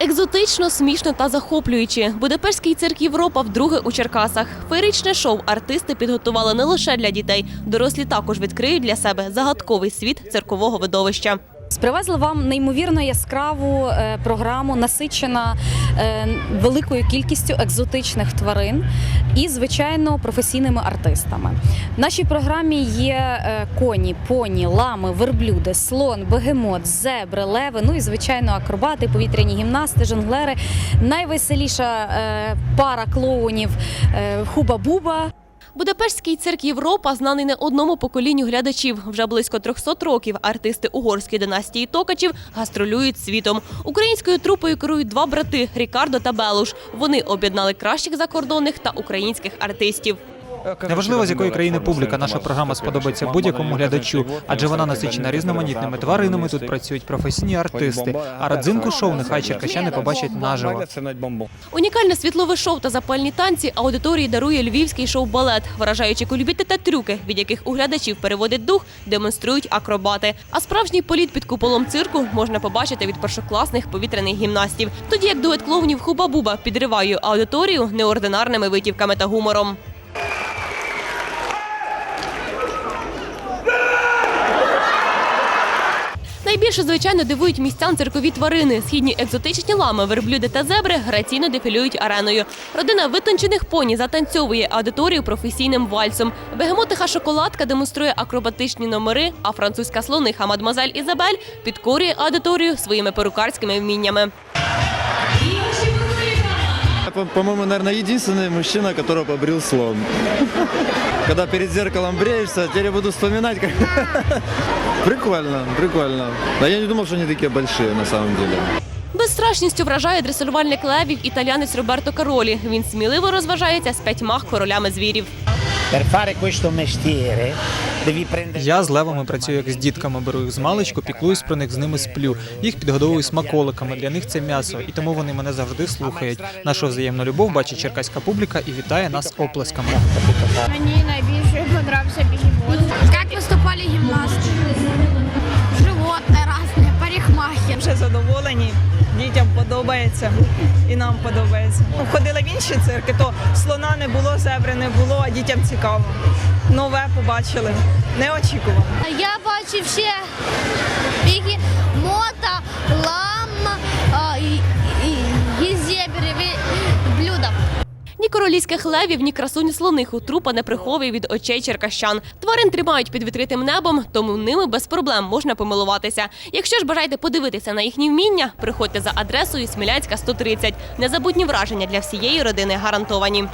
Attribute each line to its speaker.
Speaker 1: Екзотично, смішно та захоплююче. Будапештський цирк Європа вдруге у Черкасах. Феєричне шоу артисти підготували не лише для дітей. Дорослі також відкриють для себе загадковий світ циркового видовища.
Speaker 2: Привезли вам неймовірно яскраву е, програму, насичена е, великою кількістю екзотичних тварин і, звичайно, професійними артистами. В нашій програмі є е, коні, поні, лами, верблюди, слон, бегемот, зебри, леви, ну і звичайно акробати, повітряні гімнасти, жонглери. Найвеселіша пара клоунів Хуба-Буба.
Speaker 1: Будапештський цирк Європа знаний не одному поколінню глядачів. Вже близько 300 років артисти угорської династії Токачів гастролюють світом. Українською трупою керують два брати Рікардо та Белуш. Вони об'єднали кращих закордонних та українських артистів.
Speaker 3: Неважливо, з якої країни публіка, наша програма сподобається будь-якому глядачу, адже вона насичена різноманітними тваринами. Тут працюють професійні артисти. А родзинку шоу нехай черкащани побачать наживо.
Speaker 1: Унікальне світлове шоу та запальні танці аудиторії дарує львівський шоу-балет, вражаючи кульбіти та трюки, від яких у глядачів переводить дух, демонструють акробати. А справжній політ під куполом цирку можна побачити від першокласних повітряних гімнастів. Тоді як дует клоунів Хуба-Буба підриває аудиторію неординарними витівками та гумором. Найбільше, звичайно, дивують містян циркові тварини. Східні екзотичні лами, верблюди та зебри граційно дефілюють ареною. Родина витончених поні затанцьовує аудиторію професійним вальсом. Бегемотиха шоколадка демонструє акробатичні номери, а французька слониха мадмазель Ізабель підкорює аудиторію своїми перукарськими вміннями.
Speaker 4: По- По-моему, наверное, единственный мужчина, которого побрил слон. Когда перед зеркалом бреешься, теперь я буду вспоминать. Как... Прикольно, прикольно. Да я не думал, что они такие большие на самом деле.
Speaker 1: Безстрашністю вражає дресирувальник левів італянець Роберто Каролі. Він сміливо розважається з п'ятьма королями звірів.
Speaker 5: Per fare questo mestiere devi
Speaker 3: Я з левами працюю як з дітками, беру їх з маличку, піклуюсь про них з ними сплю. Їх підгодовую смаколиками. Для них це м'ясо, і тому вони мене завжди слухають. Нашу взаємну любов бачить черкаська публіка і вітає нас оплесками.
Speaker 6: Мені найбільше подобався бігемот. Як виступали гімнасти? Животне різне, парикмахер.
Speaker 7: Вже задоволені, дітям подобається і нам подобається. Ходила Ходили в інші цирки, то слона не було, зебри не було, а дітям цікаво. Нове побачили, не очікували.
Speaker 6: Я бачив ще бігемота,
Speaker 1: Ні королівських левів, ні красуні слониху трупа не приховує від очей черкащан. Тварин тримають під відкритим небом, тому ними без проблем можна помилуватися. Якщо ж бажаєте подивитися на їхні вміння, приходьте за адресою Смілянська 130. Незабутні враження для всієї родини гарантовані.